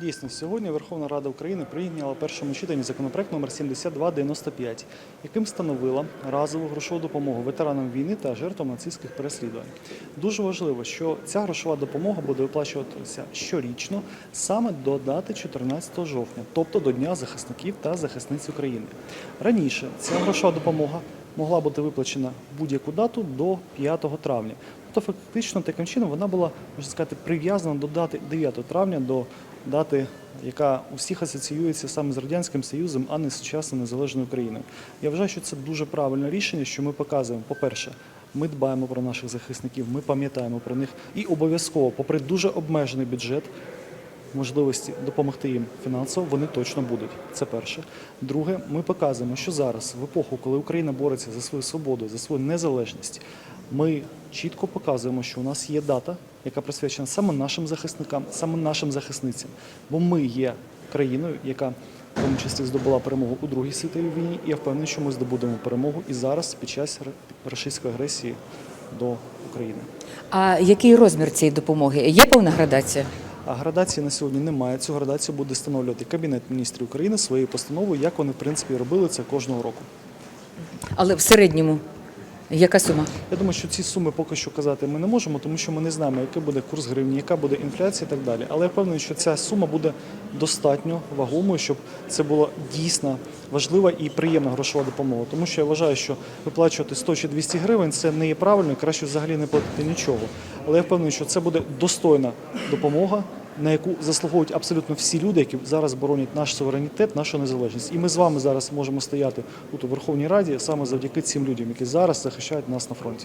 Дійсно, сьогодні Верховна Рада України прийняла першому читанні законопроект номер 7295, яким встановила разову грошову допомогу ветеранам війни та жертвам нацистських переслідувань. Дуже важливо, що ця грошова допомога буде виплачуватися щорічно саме до дати 14 жовтня, тобто до Дня захисників та захисниць України. Раніше ця грошова допомога могла бути виплачена будь-яку дату до 5 травня. Тобто, фактично, таким чином вона була, можна сказати, прив'язана до дати 9 травня, до дати, яка у всіх асоціюється саме з Радянським Союзом, а не з сучасною незалежною Україною. Я вважаю, що це дуже правильне рішення, що ми показуємо, по-перше, ми дбаємо про наших захисників, ми пам'ятаємо про них і обов'язково, попри дуже обмежений бюджет, можливості допомогти їм фінансово, вони точно будуть. Це перше. Друге, ми показуємо, що зараз, в епоху, коли Україна бореться за свою свободу, за свою незалежність, ми чітко показуємо, що у нас є дата, яка присвячена саме нашим захисникам, саме нашим захисницям. Бо ми є країною, яка в тому числі здобула перемогу у Другій світовій війні, і я впевнений, що ми здобудемо перемогу і зараз під час російської агресії до України. А який розмір цієї допомоги? Є повна градація? А градації на сьогодні немає. Цю градацію буде встановлювати Кабінет міністрів України своєю постановою, як вони в принципі робили це кожного року. Але в середньому яка сума? Я думаю, що ці суми поки що казати ми не можемо, тому що ми не знаємо, який буде курс гривні, яка буде інфляція і так далі. Але я впевнений, що ця сума буде достатньо вагомою, щоб це була дійсно важлива і приємна грошова допомога. Тому що я вважаю, що виплачувати 100 чи 200 гривень це не є правильно, краще взагалі не платити нічого. Але я впевнений, що це буде достойна допомога. На яку заслуговують абсолютно всі люди, які зараз боронять наш суверенітет, нашу незалежність, і ми з вами зараз можемо стояти тут у Верховній Раді саме завдяки цим людям, які зараз захищають нас на фронті.